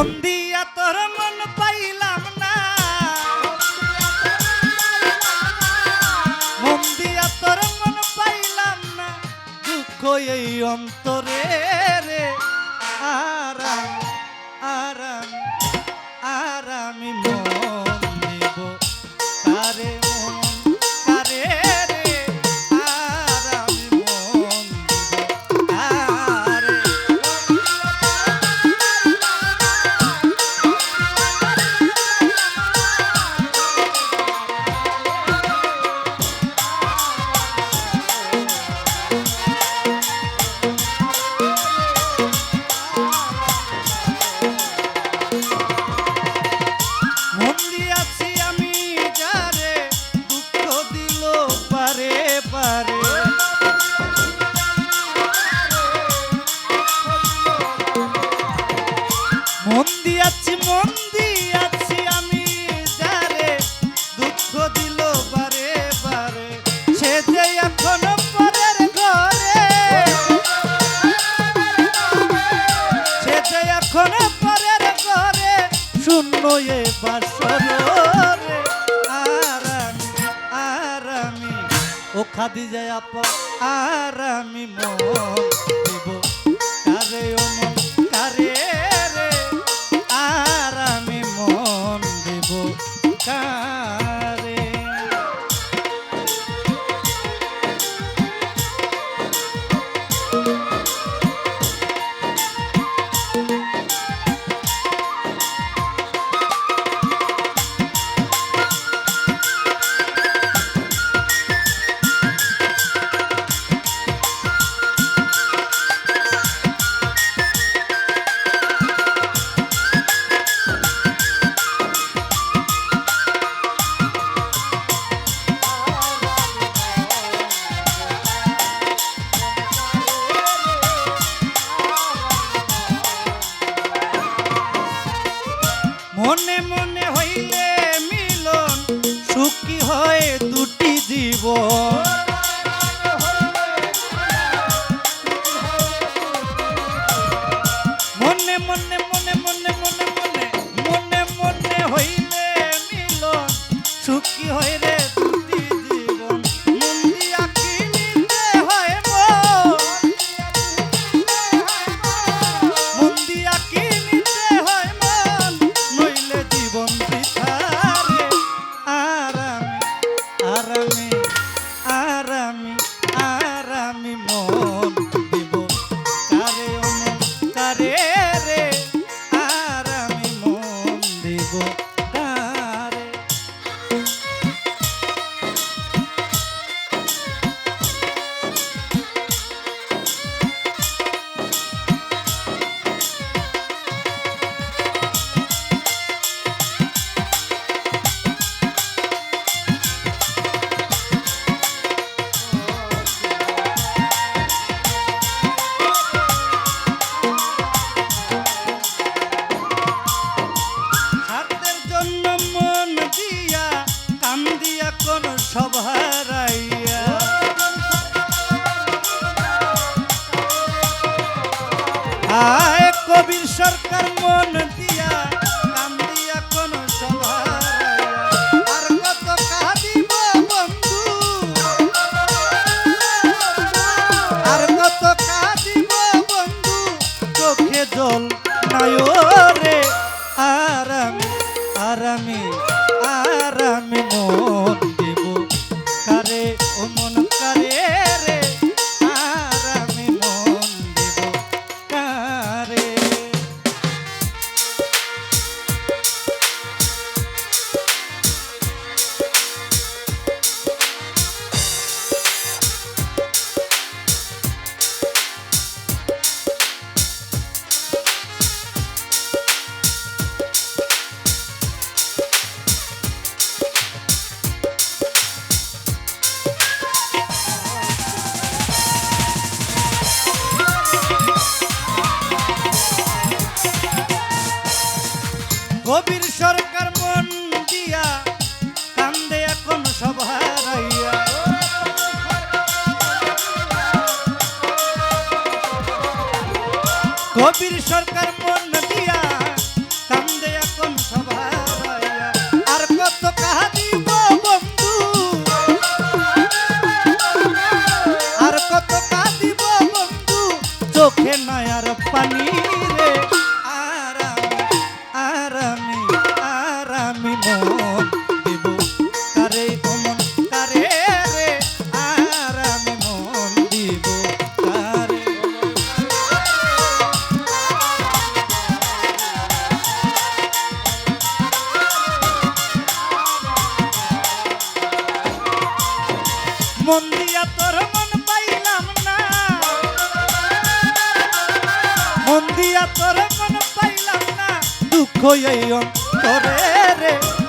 মন দিয়া তোর মন পাইলাম না। মন দিয়া তোর মন পাইলাম না। দুঃখ এই অন্তরে মন দিয়াছি মন দিয়াছি আমি যারে। দুঃখ দিল পারে পারে সে সে শূন্য এ বাসর রে। আরামি আরামি ও খাদি যায় আপা আরামি মন দিব। ও জীবন মনে মনে মনে মনে মনে মনে মনে মনে হইলে মিলন সুখী হয় জল নাই রে। আরামি আরামি আরামি মন দেব। কারে ও মন কবির সরকার মন দিয়া কান্দে এখন সভারাইয়া কবির সরকার মন দিয়া কান্দে এখন সভারাইয়া আর কত কাহানি বন্ধু? আর কত কাঁদিব বন্ধু? চোখে নয় মন দিয়া তোর মন পাইলাম না। মন দিয়া তোর মন পাইলাম না। দুঃখ এই অন্তরে রে।